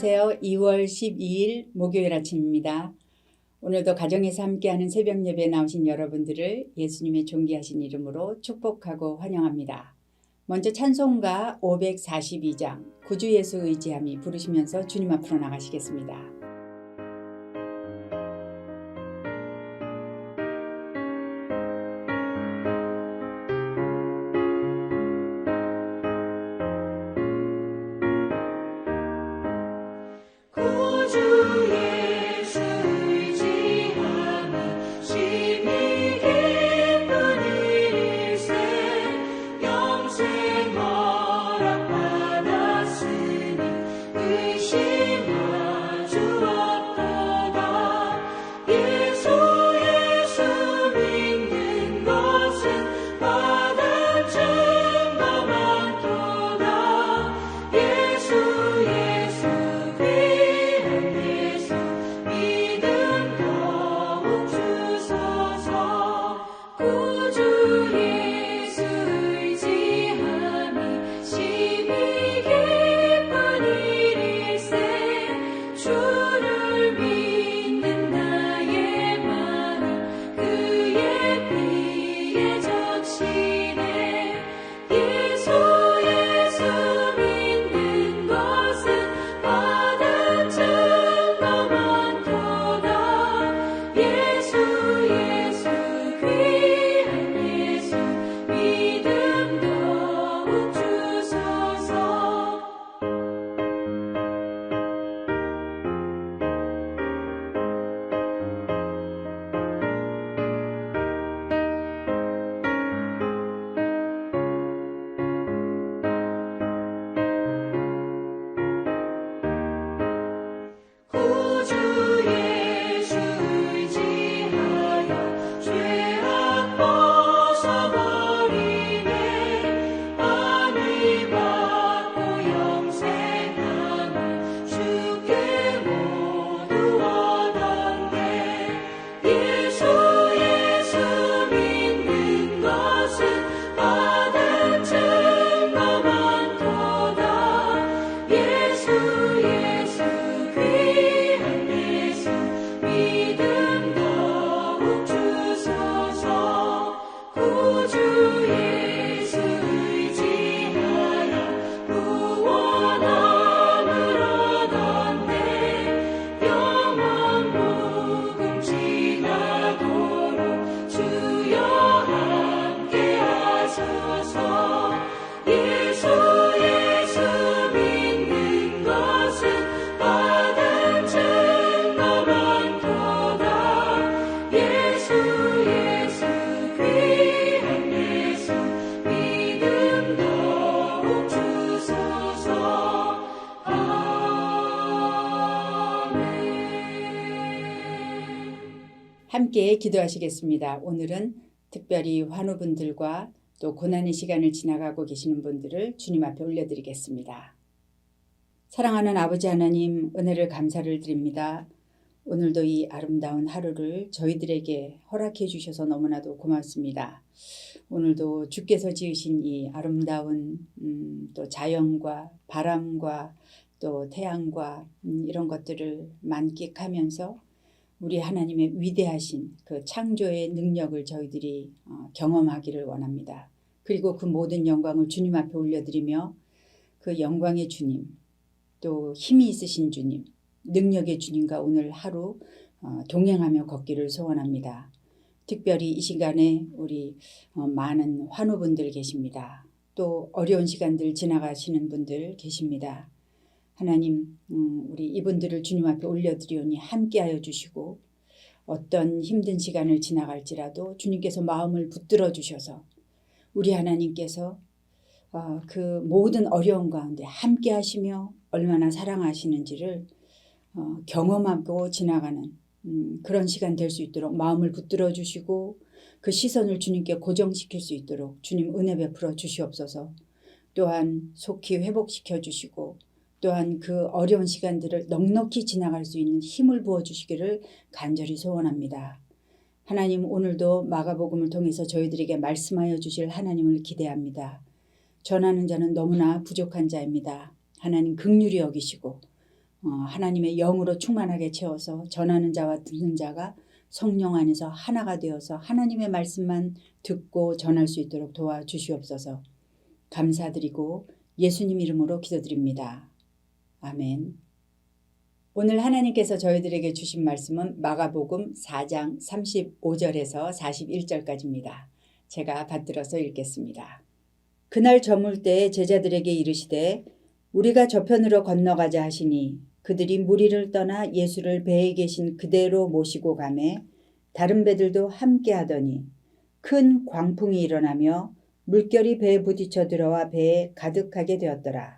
안녕하세요. 2월 12일 목요일 아침입니다. 오늘도 가정에서 함께하는 새벽 예배에 나오신 여러분들을 예수님의 존귀하신 이름으로 축복하고 환영합니다. 먼저 찬송가 542장 구주 예수 의지함이 부르시면서 주님 앞으로 나가시겠습니다. 기도하시겠습니다. 오늘은 특별히 환우분들과 또 고난의 시간을 지나가고 계시는 분들을 주님 앞에 올려드리겠습니다. 사랑하는 아버지 하나님 은혜를 감사를 드립니다. 오늘도 이 아름다운 하루를 저희들에게 허락해 주셔서 너무나도 고맙습니다. 오늘도 주께서 지으신 이 아름다운 음, 또 자연과 바람과 또 태양과 음, 이런 것들을 만끽하면서 우리 하나님의 위대하신 그 창조의 능력을 저희들이 어, 경험하기를 원합니다. 그리고 그 모든 영광을 주님 앞에 올려드리며 그 영광의 주님, 또 힘이 있으신 주님, 능력의 주님과 오늘 하루 어, 동행하며 걷기를 소원합니다. 특별히 이 시간에 우리 어, 많은 환우분들 계십니다. 또 어려운 시간들 지나가시는 분들 계십니다. 하나님, 음, 우리 이분들을 주님 앞에 올려드리오니 함께하여 주시고 어떤 힘든 시간을 지나갈지라도 주님께서 마음을 붙들어 주셔서 우리 하나님께서 어, 그 모든 어려움 가운데 함께하시며 얼마나 사랑하시는지를 어, 경험하고 지나가는 음, 그런 시간 될 수 있도록 마음을 붙들어 주시고 그 시선을 주님께 고정시킬 수 있도록 주님 은혜 베풀어 주시옵소서. 또한 속히 회복시켜 주시고 또한 그 어려운 시간들을 넉넉히 지나갈 수 있는 힘을 부어 주시기를 간절히 소원합니다. 하나님 오늘도 마가복음을 통해서 저희들에게 말씀하여 주실 하나님을 기대합니다. 전하는 자는 너무나 부족한 자입니다. 하나님 극률이 여기시고 어, 하나님의 영으로 충만하게 채워서 전하는 자와 듣는 자가 성령 안에서 하나가 되어서 하나님의 말씀만 듣고 전할 수 있도록 도와주시옵소서. 감사드리고 예수님 이름으로 기도드립니다. 아멘. 오늘 하나님께서 저희들에게 주신 말씀은 마가복음 4장 35절에서 41절까지입니다. 제가 받들어서 읽겠습니다. 그날 저물 때에 제자들에게 이르시되 우리가 저편으로 건너가자 하시니 그들이 무리를 떠나 예수를 배에 계신 그대로 모시고 가매 다른 배들도 함께 하더니 큰 광풍이 일어나며 물결이 배에 부딪혀 들어와 배에 가득하게 되었더라.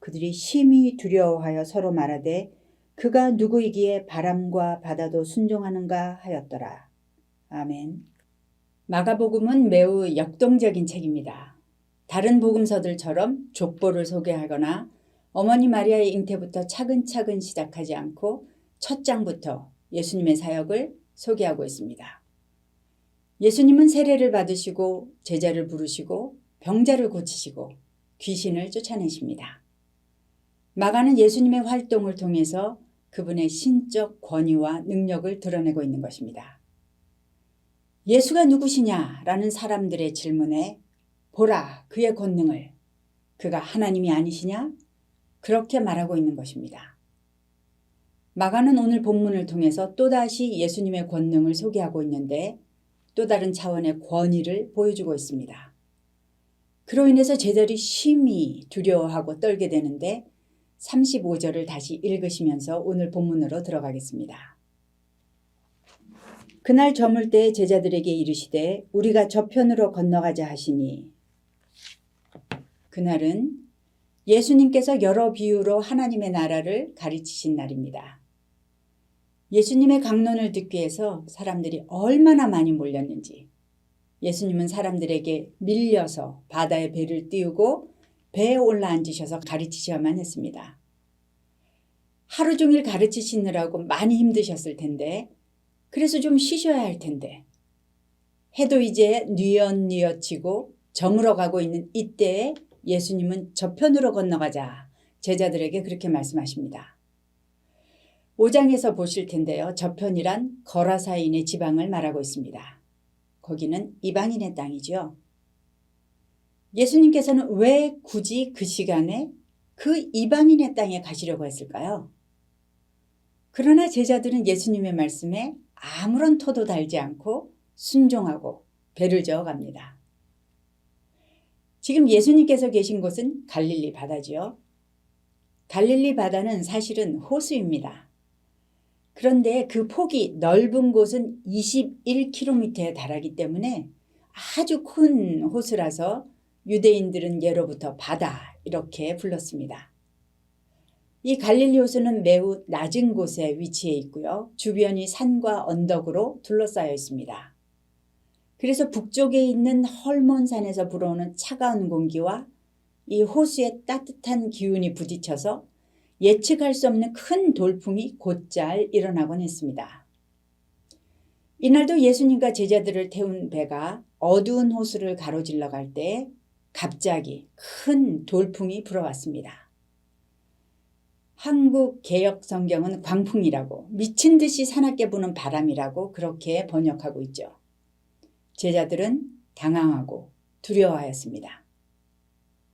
그들이 심히 두려워하여 서로 말하되 그가 누구이기에 바람과 바다도 순종하는가 하였더라. 아멘. 마가복음은 매우 역동적인 책입니다. 다른 복음서들처럼 족보를 소개하거나 어머니 마리아의 잉태부터 차근차근 시작하지 않고 첫 장부터 예수님의 사역을 소개하고 있습니다. 예수님은 세례를 받으시고 제자를 부르시고 병자를 고치시고 귀신을 쫓아내십니다. 마가는 예수님의 활동을 통해서 그분의 신적 권위와 능력을 드러내고 있는 것입니다. 예수가 누구시냐라는 사람들의 질문에 보라 그의 권능을 그가 하나님이 아니시냐 그렇게 말하고 있는 것입니다. 마가는 오늘 본문을 통해서 또다시 예수님의 권능을 소개하고 있는데 또 다른 차원의 권위를 보여주고 있습니다. 그로 인해서 제자들이 심히 두려워하고 떨게 되는데 35절을 다시 읽으시면서 오늘 본문으로 들어가겠습니다. 그날 저물 때 제자들에게 이르시되 우리가 저편으로 건너가자 하시니 그날은 예수님께서 여러 비유로 하나님의 나라를 가르치신 날입니다. 예수님의 강론을 듣기 위해서 사람들이 얼마나 많이 몰렸는지 예수님은 사람들에게 밀려서 바다에 배를 띄우고 배에 올라 앉으셔서 가르치셔야만 했습니다. 하루 종일 가르치시느라고 많이 힘드셨을 텐데 그래서 좀 쉬셔야 할 텐데 해도 이제 뉘엿뉘엿치고 저물어 가고 있는 이때에 예수님은 저편으로 건너가자 제자들에게 그렇게 말씀하십니다. 5장에서 보실 텐데요. 저편이란 거라사인의 지방을 말하고 있습니다. 거기는 이방인의 땅이죠. 예수님께서는 왜 굳이 그 시간에 그 이방인의 땅에 가시려고 했을까요? 그러나 제자들은 예수님의 말씀에 아무런 토도 달지 않고 순종하고 배를 저어 갑니다. 지금 예수님께서 계신 곳은 갈릴리 바다지요. 갈릴리 바다는 사실은 호수입니다. 그런데 그 폭이 넓은 곳은 21km에 달하기 때문에 아주 큰 호수라서 유대인들은 예로부터 바다 이렇게 불렀습니다. 이 갈릴리 호수는 매우 낮은 곳에 위치해 있고요. 주변이 산과 언덕으로 둘러싸여 있습니다. 그래서 북쪽에 있는 헐몬산에서 불어오는 차가운 공기와 이 호수의 따뜻한 기운이 부딪혀서 예측할 수 없는 큰 돌풍이 곧잘 일어나곤 했습니다. 이날도 예수님과 제자들을 태운 배가 어두운 호수를 가로질러 갈 때 갑자기 큰 돌풍이 불어왔습니다. 한국 개혁 성경은 광풍이라고 미친 듯이 사납게 부는 바람이라고 그렇게 번역하고 있죠. 제자들은 당황하고 두려워하였습니다.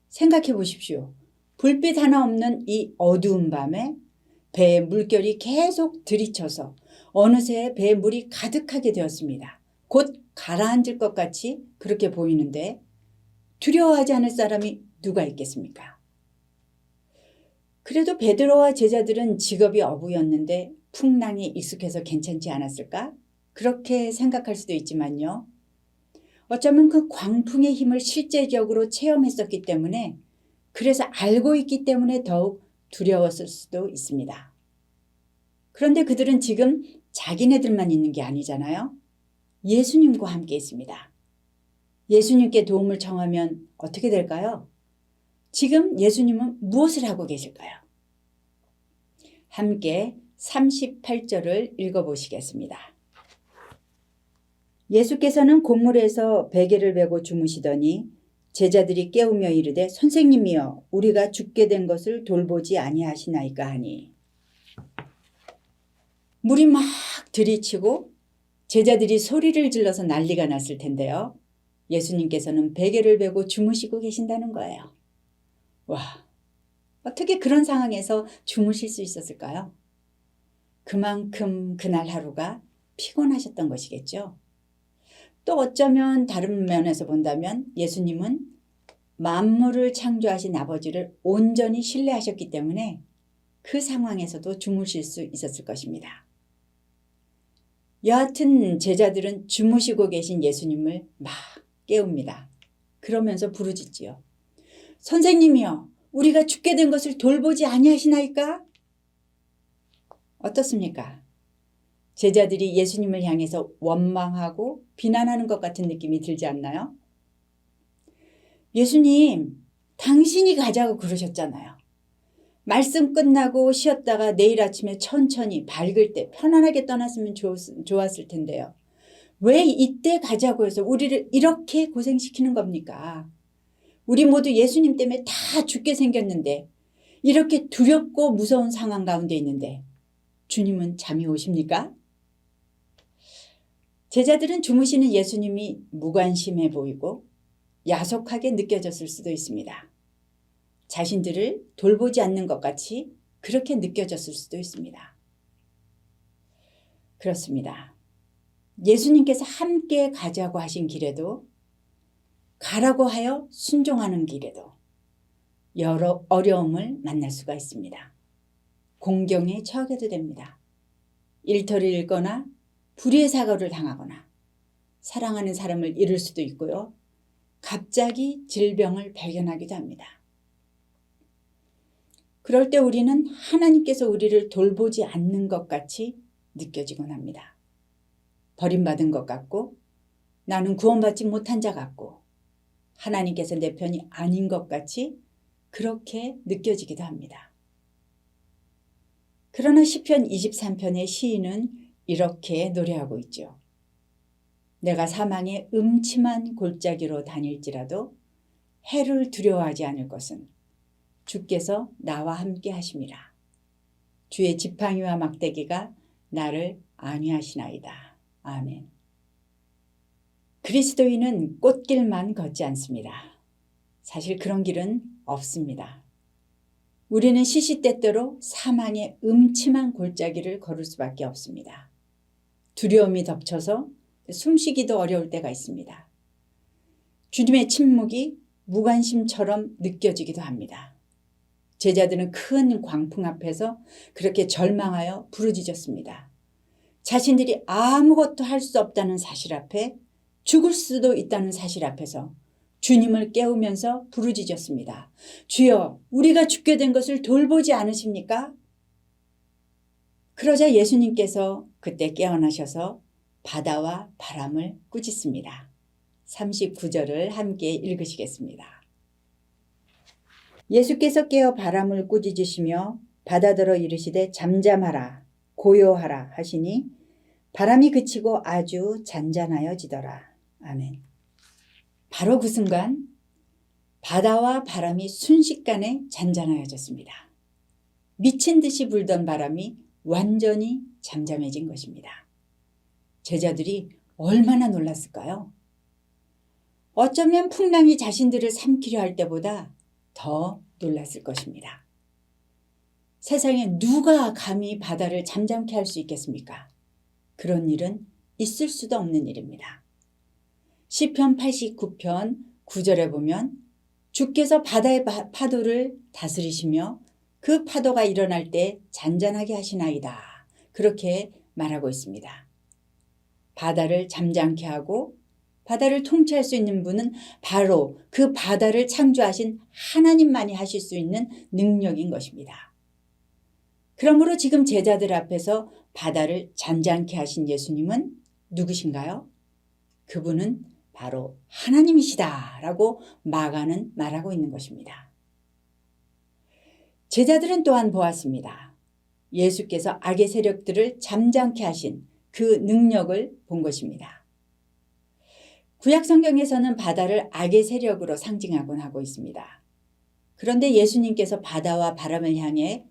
생각해 보십시오. 불빛 하나 없는 이 어두운 밤에 배에 물결이 계속 들이쳐서 어느새 배에 물이 가득하게 되었습니다. 곧 가라앉을 것 같이 그렇게 보이는데 두려워하지 않을 사람이 누가 있겠습니까? 그래도 베드로와 제자들은 직업이 어부였는데 풍랑에 익숙해서 괜찮지 않았을까? 그렇게 생각할 수도 있지만요. 어쩌면 그 광풍의 힘을 실제적으로 체험했었기 때문에 그래서 알고 있기 때문에 더욱 두려웠을 수도 있습니다. 그런데 그들은 지금 자기네들만 있는 게 아니잖아요. 예수님과 함께 있습니다. 예수님께 도움을 청하면 어떻게 될까요? 지금 예수님은 무엇을 하고 계실까요? 함께 38절을 읽어보시겠습니다. 예수께서는 곡물에서 베개를 베고 주무시더니 제자들이 깨우며 이르되 선생님이여 우리가 죽게 된 것을 돌보지 아니하시나이까 하니 물이 막 들이치고 제자들이 소리를 질러서 난리가 났을 텐데요. 예수님께서는 베개를 베고 주무시고 계신다는 거예요. 와, 어떻게 그런 상황에서 주무실 수 있었을까요? 그만큼 그날 하루가 피곤하셨던 것이겠죠. 또 어쩌면 다른 면에서 본다면 예수님은 만물을 창조하신 아버지를 온전히 신뢰하셨기 때문에 그 상황에서도 주무실 수 있었을 것입니다. 여하튼 제자들은 주무시고 계신 예수님을 막 깨웁니다. 그러면서 부르짖지요. 선생님이여, 우리가 죽게 된 것을 돌보지 아니하시나이까? 어떻습니까? 제자들이 예수님을 향해서 원망하고 비난하는 것 같은 느낌이 들지 않나요? 예수님, 당신이 가자고 그러셨잖아요. 말씀 끝나고 쉬었다가 내일 아침에 천천히 밝을 때 편안하게 떠났으면 좋았을 텐데요. 왜 이때 가자고 해서 우리를 이렇게 고생시키는 겁니까? 우리 모두 예수님 때문에 다 죽게 생겼는데 이렇게 두렵고 무서운 상황 가운데 있는데 주님은 잠이 오십니까? 제자들은 주무시는 예수님이 무관심해 보이고 야속하게 느껴졌을 수도 있습니다. 자신들을 돌보지 않는 것 같이 그렇게 느껴졌을 수도 있습니다. 그렇습니다. 예수님께서 함께 가자고 하신 길에도 가라고 하여 순종하는 길에도 여러 어려움을 만날 수가 있습니다. 공경에 처하게도 됩니다. 일터를 잃거나 불의의 사고를 당하거나 사랑하는 사람을 잃을 수도 있고요. 갑자기 질병을 발견하기도 합니다. 그럴 때 우리는 하나님께서 우리를 돌보지 않는 것 같이 느껴지곤 합니다. 버림받은 것 같고 나는 구원받지 못한 자 같고 하나님께서 내 편이 아닌 것 같이 그렇게 느껴지기도 합니다. 그러나 시편 23편의 시인은 이렇게 노래하고 있죠. 내가 사망의 음침한 골짜기로 다닐지라도 해를 두려워하지 않을 것은 주께서 나와 함께 하심이라. 주의 지팡이와 막대기가 나를 안위하시나이다. 아멘. 그리스도인은 꽃길만 걷지 않습니다. 사실 그런 길은 없습니다. 우리는 시시때때로 사망의 음침한 골짜기를 걸을 수밖에 없습니다. 두려움이 덮쳐서 숨쉬기도 어려울 때가 있습니다. 주님의 침묵이 무관심처럼 느껴지기도 합니다. 제자들은 큰 광풍 앞에서 그렇게 절망하여 부르짖었습니다. 자신들이 아무것도 할 수 없다는 사실 앞에 죽을 수도 있다는 사실 앞에서 주님을 깨우면서 부르짖었습니다. 주여, 우리가 죽게 된 것을 돌보지 않으십니까? 그러자 예수님께서 그때 깨어나셔서 바다와 바람을 꾸짖습니다. 39절을 함께 읽으시겠습니다. 예수께서 깨어 바람을 꾸짖으시며 바다더러 이르시되 잠잠하라 고요하라 하시니 바람이 그치고 아주 잔잔하여지더라. 아멘. 바로 그 순간 바다와 바람이 순식간에 잔잔하여졌습니다. 미친 듯이 불던 바람이 완전히 잠잠해진 것입니다. 제자들이 얼마나 놀랐을까요? 어쩌면 풍랑이 자신들을 삼키려 할 때보다 더 놀랐을 것입니다. 세상에 누가 감히 바다를 잠잠케 할 수 있겠습니까? 그런 일은 있을 수도 없는 일입니다. 시편 89편 9절에 보면 주께서 바다의 파도를 다스리시며 그 파도가 일어날 때 잔잔하게 하시나이다. 그렇게 말하고 있습니다. 바다를 잠잠케 하고 바다를 통치할 수 있는 분은 바로 그 바다를 창조하신 하나님만이 하실 수 있는 능력인 것입니다. 그러므로 지금 제자들 앞에서 바다를 잔잔케 하신 예수님은 누구신가요? 그분은 바로 하나님이시다라고 마가는 말하고 있는 것입니다. 제자들은 또한 보았습니다. 예수께서 악의 세력들을 잠잠케 하신 그 능력을 본 것입니다. 구약 성경에서는 바다를 악의 세력으로 상징하곤 하고 있습니다. 그런데 예수님께서 바다와 바람을 향해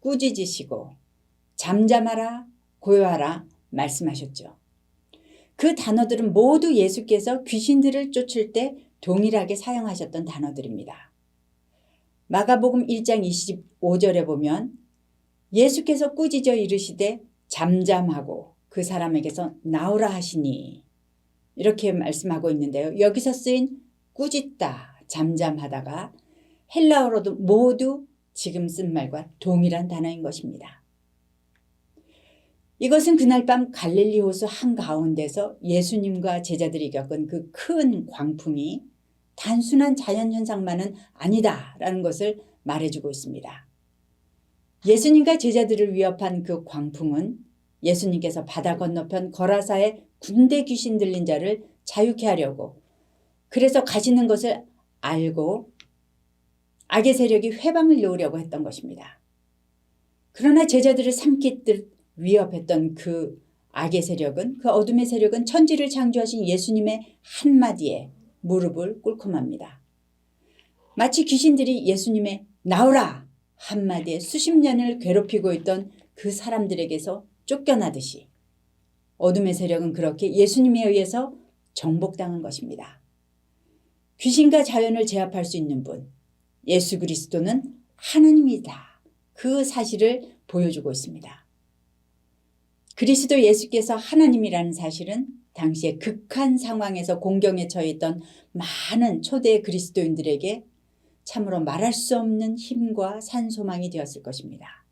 꾸짖으시고 잠잠하라 고요하라 말씀하셨죠. 그 단어들은 모두 예수께서 귀신들을 쫓을 때 동일하게 사용하셨던 단어들입니다. 마가복음 1장 25절에 보면 예수께서 꾸짖어 이르시되 잠잠하고 그 사람에게서 나오라 하시니 이렇게 말씀하고 있는데요. 여기서 쓰인 꾸짖다, 잠잠하다가 헬라어로도 모두 지금 쓴 말과 동일한 단어인 것입니다. 이것은 그날 밤 갈릴리 호수 한가운데서 예수님과 제자들이 겪은 그 큰 광풍이 단순한 자연현상만은 아니다라는 것을 말해주고 있습니다. 예수님과 제자들을 위협한 그 광풍은 예수님께서 바다 건너편 거라사의 군대 귀신 들린 자를 자유케 하려고 그래서 가시는 것을 알고 악의 세력이 회방을 놓으려고 했던 것입니다. 그러나 제자들을 삼키듯 위협했던 그 악의 세력은 그 어둠의 세력은 천지를 창조하신 예수님의 한마디에 무릎을 꿇고 맙니다. 마치 귀신들이 예수님의 나오라 한마디에 수십 년을 괴롭히고 있던 그 사람들에게서 쫓겨나듯이 어둠의 세력은 그렇게 예수님에 의해서 정복당한 것입니다. 귀신과 자연을 제압할 수 있는 분, 예수 그리스도는 하나님이다. 그 사실을 보여주고 있습니다. 그리스도 예수께서 하나님이라는 사실은 당시의 극한 상황에서 공경에 처했던 많은 초대 그리스도인들에게 참으로 말할 수 없는 힘과 산소망이 되었을 것입니다.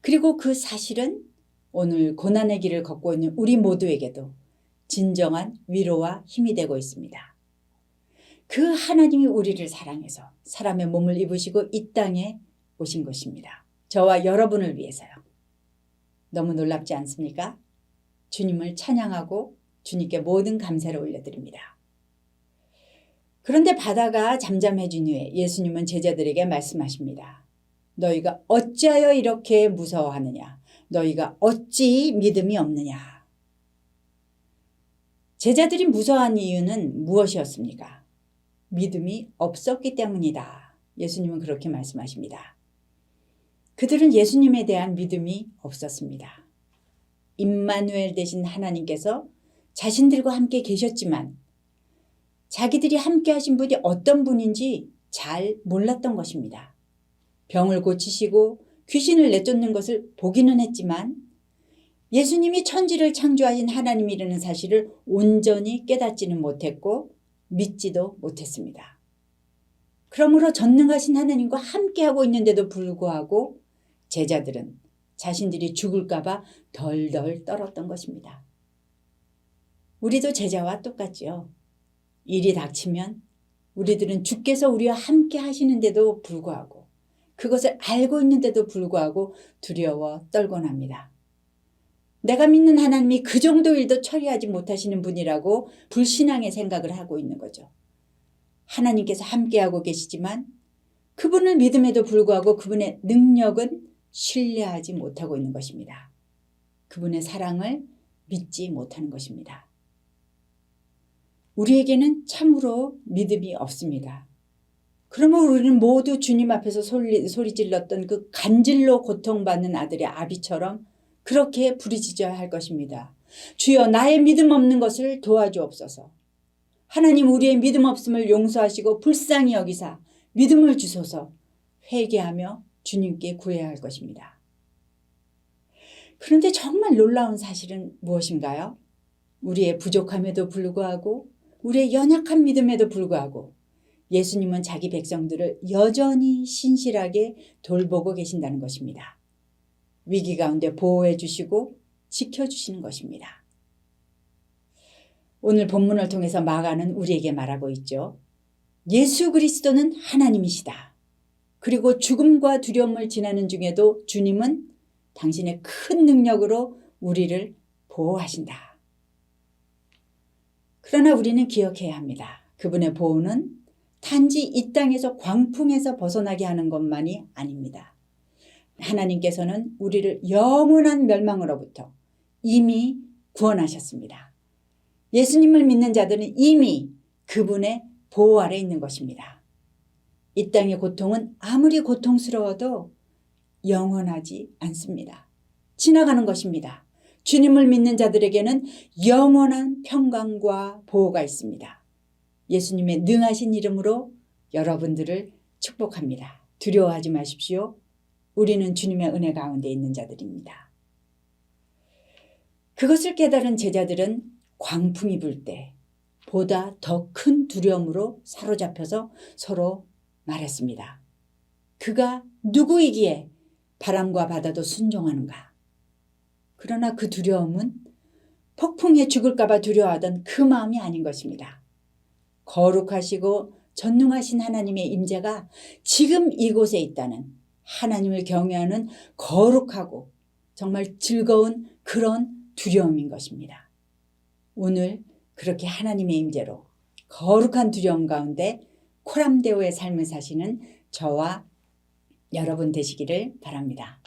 그리고 그 사실은 오늘 고난의 길을 걷고 있는 우리 모두에게도 진정한 위로와 힘이 되고 있습니다. 그 하나님이 우리를 사랑해서 사람의 몸을 입으시고 이 땅에 오신 것입니다. 저와 여러분을 위해서요. 너무 놀랍지 않습니까? 주님을 찬양하고 주님께 모든 감사를 올려드립니다. 그런데 바다가 잠잠해진 후에 예수님은 제자들에게 말씀하십니다. 너희가 어찌하여 이렇게 무서워하느냐? 너희가 어찌 믿음이 없느냐? 제자들이 무서워한 이유는 무엇이었습니까? 믿음이 없었기 때문이다. 예수님은 그렇게 말씀하십니다. 그들은 예수님에 대한 믿음이 없었습니다. 임마누엘 대신 하나님께서 자신들과 함께 계셨지만 자기들이 함께 하신 분이 어떤 분인지 잘 몰랐던 것입니다. 병을 고치시고 귀신을 내쫓는 것을 보기는 했지만 예수님이 천지를 창조하신 하나님이라는 사실을 온전히 깨닫지는 못했고 믿지도 못했습니다. 그러므로 전능하신 하나님과 함께하고 있는데도 불구하고 제자들은 자신들이 죽을까봐 덜덜 떨었던 것입니다. 우리도 제자와 똑같지요. 일이 닥치면 우리들은 주께서 우리와 함께 하시는데도 불구하고 그것을 알고 있는데도 불구하고 두려워 떨곤 합니다. 내가 믿는 하나님이 그 정도 일도 처리하지 못하시는 분이라고 불신앙의 생각을 하고 있는 거죠. 하나님께서 함께하고 계시지만 그분을 믿음에도 불구하고 그분의 능력은 신뢰하지 못하고 있는 것입니다. 그분의 사랑을 믿지 못하는 것입니다. 우리에게는 참으로 믿음이 없습니다. 그러면 우리는 모두 주님 앞에서 소리, 소리 질렀던 그 간질로 고통받는 아들의 아비처럼 그렇게 부르짖어야 할 것입니다. 주여 나의 믿음 없는 것을 도와주옵소서. 하나님 우리의 믿음 없음을 용서하시고 불쌍히 여기사 믿음을 주소서 회개하며 주님께 구해야 할 것입니다. 그런데 정말 놀라운 사실은 무엇인가요? 우리의 부족함에도 불구하고 우리의 연약한 믿음에도 불구하고 예수님은 자기 백성들을 여전히 신실하게 돌보고 계신다는 것입니다. 위기 가운데 보호해 주시고 지켜주시는 것입니다. 오늘 본문을 통해서 마가는 우리에게 말하고 있죠. 예수 그리스도는 하나님이시다. 그리고 죽음과 두려움을 지나는 중에도 주님은 당신의 큰 능력으로 우리를 보호하신다. 그러나 우리는 기억해야 합니다. 그분의 보호는 단지 이 땅에서 광풍에서 벗어나게 하는 것만이 아닙니다. 하나님께서는 우리를 영원한 멸망으로부터 이미 구원하셨습니다. 예수님을 믿는 자들은 이미 그분의 보호 아래 있는 것입니다. 이 땅의 고통은 아무리 고통스러워도 영원하지 않습니다. 지나가는 것입니다. 주님을 믿는 자들에게는 영원한 평강과 보호가 있습니다. 예수님의 능하신 이름으로 여러분들을 축복합니다. 두려워하지 마십시오. 우리는 주님의 은혜 가운데 있는 자들입니다. 그것을 깨달은 제자들은 광풍이 불 때 보다 더 큰 두려움으로 사로잡혀서 서로 말했습니다. 그가 누구이기에 바람과 바다도 순종하는가? 그러나 그 두려움은 폭풍에 죽을까봐 두려워하던 그 마음이 아닌 것입니다. 거룩하시고 전능하신 하나님의 임재가 지금 이곳에 있다는 하나님을 경외하는 거룩하고 정말 즐거운 그런 두려움인 것입니다. 오늘 그렇게 하나님의 임재로 거룩한 두려움 가운데 코람데오의 삶을 사시는 저와 여러분 되시기를 바랍니다.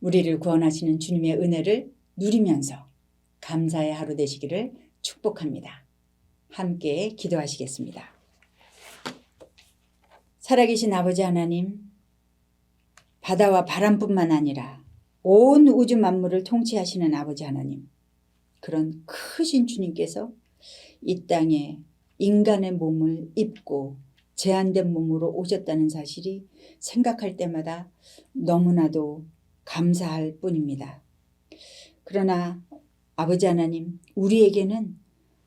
우리를 구원하시는 주님의 은혜를 누리면서 감사의 하루 되시기를 축복합니다. 함께 기도하시겠습니다. 살아계신 아버지 하나님, 바다와 바람뿐만 아니라 온 우주 만물을 통치하시는 아버지 하나님, 그런 크신 주님께서 이 땅에 인간의 몸을 입고 제한된 몸으로 오셨다는 사실이 생각할 때마다 너무나도 감사할 뿐입니다. 그러나 아버지 하나님, 우리에게는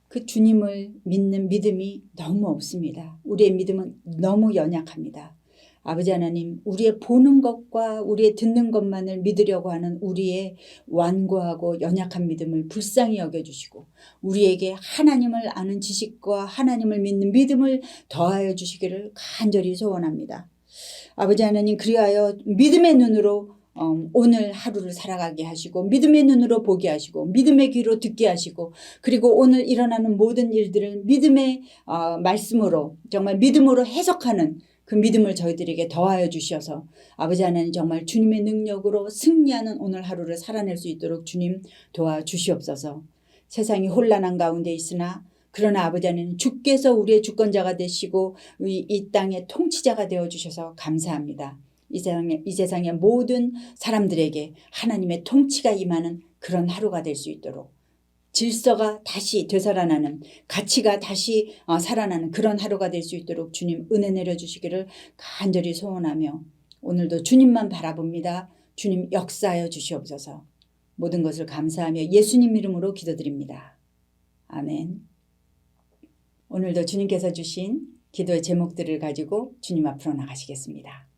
그 주님을 믿는 믿음이 너무 없습니다. 우리의 믿음은 너무 연약합니다. 아버지 하나님, 우리의 보는 것과 우리의 듣는 것만을 믿으려고 하는 우리의 완고하고 연약한 믿음을 불쌍히 여겨주시고, 우리에게 하나님을 아는 지식과 하나님을 믿는 믿음을 더하여 주시기를 간절히 소원합니다. 아버지 하나님, 그리하여 믿음의 눈으로 어, 오늘 하루를 살아가게 하시고 믿음의 눈으로 보게 하시고 믿음의 귀로 듣게 하시고 그리고 오늘 일어나는 모든 일들을 믿음의 어, 말씀으로 정말 믿음으로 해석하는 그 믿음을 저희들에게 더하여 주셔서 아버지 하나님 정말 주님의 능력으로 승리하는 오늘 하루를 살아낼 수 있도록 주님 도와주시옵소서 세상이 혼란한 가운데 있으나 그러나 아버지 하나님 주께서 우리의 주권자가 되시고 이, 이 땅의 통치자가 되어 주셔서 감사합니다. 이 세상의, 이 세상의 모든 사람들에게 하나님의 통치가 임하는 그런 하루가 될 수 있도록 질서가 다시 되살아나는 가치가 다시 어, 살아나는 그런 하루가 될 수 있도록 주님 은혜 내려주시기를 간절히 소원하며 오늘도 주님만 바라봅니다. 주님 역사하여 주시옵소서 모든 것을 감사하며 예수님 이름으로 기도드립니다. 아멘. 오늘도 주님께서 주신 기도의 제목들을 가지고 주님 앞으로 나가시겠습니다.